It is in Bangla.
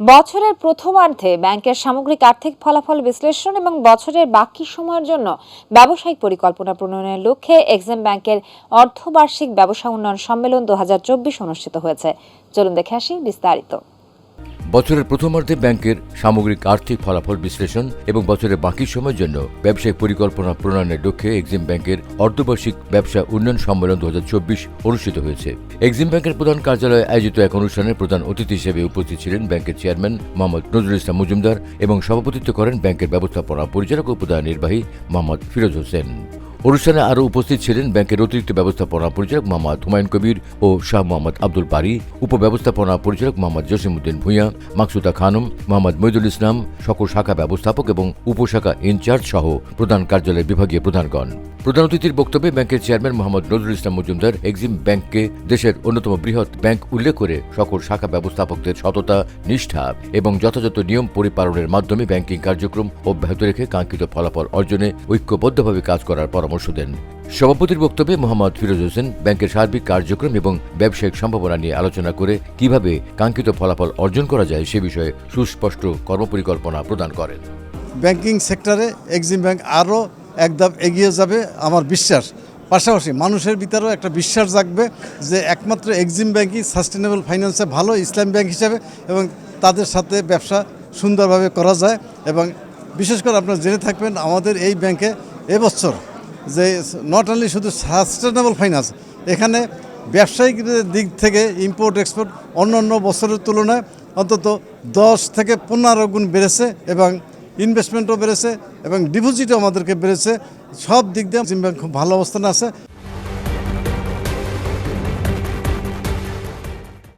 বছরের প্রথমার্ধে ব্যাংকের সামগ্রিক আর্থিক ফলাফল বিশ্লেষণ এবং বছরের বাকি সময়ের জন্য ব্যবসায়িক পরিকল্পনা প্রণয়নের লক্ষ্যে এক্সিম ব্যাংকের অর্ধবার্ষিক ব্যবসা উন্নয়ন সম্মেলন দু হাজার চব্বিশ অনুষ্ঠিত হয়েছে। চলুন দেখে আসি বিস্তারিত। বছরের প্রথমার্ধে ব্যাংকের সামগ্রিক আর্থিক ফলাফল বিশ্লেষণ এবং বছরের বাকি সময়ের জন্য ব্যবসায়িক পরিকল্পনা প্রণয়নের লক্ষ্যে এক্সিম ব্যাংকের অর্ধবার্ষিক ব্যবসা উন্নয়ন সম্মেলন দু হাজার চব্বিশ অনুষ্ঠিত হয়েছে। এক্সিম ব্যাংকের প্রধান কার্যালয়ে আয়োজিত এক অনুষ্ঠানে প্রধান অতিথি হিসেবে উপস্থিত ছিলেন ব্যাংকের চেয়ারম্যান মোহাম্মদ নজরুল ইসলাম মজুমদার এবং সভাপতিত্ব করেন ব্যাংকের ব্যবস্থাপনা পরিচালক ও প্রধান নির্বাহী মোহাম্মদ ফিরোজ হোসেন। অনুষ্ঠানে আরও উপস্থিত ছিলেন ব্যাংকের অতিরিক্ত ব্যবস্থাপনা পরিচালক মোহাম্মদ হুমায়ুন কবির ও শাহ মোহাম্মদ আব্দুল পারি উপব্যবস্থাপনা পরিচালক মোহাম্মদ জসিমুদ্দিন ভূঁইয়া, মাকসুদা খানম, মোহাম্মদ মইদুল ইসলাম, সকল শাখা ব্যবস্থাপক এবং উপশাখা ইনচার্জ সহ প্রধান কার্যালয়ের বিভাগীয় প্রধানগণ। প্রধান অতিথির বক্তব্যে ব্যাংকের চেয়ারম্যান মোহাম্মদ নজরুল ইসলাম মজুমদার এক্সিম ব্যাংককে দেশের অন্যতম বৃহৎ ব্যাংক উল্লেখ করে সকল শাখা ব্যবস্থাপকদের সততা, নিষ্ঠা এবং যথাযথ নিয়ম পরিপালনের মাধ্যমে ব্যাংকিং কার্যক্রম অব্যাহত রেখে কাঙ্ক্ষিত ফলাফল অর্জনে ঐক্যবদ্ধভাবে কাজ করার পরামর্শ দেন। সভাপতির বক্তব্যে মোহাম্মদ ফিরোজ হোসেন ব্যাংকের সার্বিক কার্যক্রম এবং ব্যবসায়িক সম্ভাবনা নিয়ে আলোচনা করে কীভাবে কাঙ্ক্ষিত ফলাফল অর্জন করা যায় সে বিষয়ে সুস্পষ্ট কর্মপরিকল্পনা প্রদান করেন। ব্যাংকিং সেক্টরে এক্সিম ব্যাংক আরও এক ধাপ এগিয়ে যাবে আমার বিশ্বাস। পাশাপাশি মানুষের ভিতরেও একটা বিশ্বাস জাগবে যে একমাত্র এক্সিম ব্যাংকই সাস্টেনেবল ফাইন্যান্সে ভালো ইসলাম ব্যাংক হিসাবে এবং তাদের সাথে ব্যবসা সুন্দরভাবে করা যায় এবং বিশেষ করে আপনারা জেনে থাকবেন আমাদের এই ব্যাংকে এবছর যে নট অনলি শুধু সাস্টেনেবল ফাইন্যান্স এখানে ব্যবসায়িক দিক থেকে ইম্পোর্ট এক্সপোর্ট অন্য অন্য বছরের তুলনায় অন্তত দশ থেকে পনেরো গুণ বেড়েছে এবং ইনভেস্টমেন্টও বেড়েছে এবং ডিপোজিটও আমাদেরকে বেড়েছে। সব দিক দিয়ে জিম ব্যাংক খুব ভালো অবস্থানে আছে।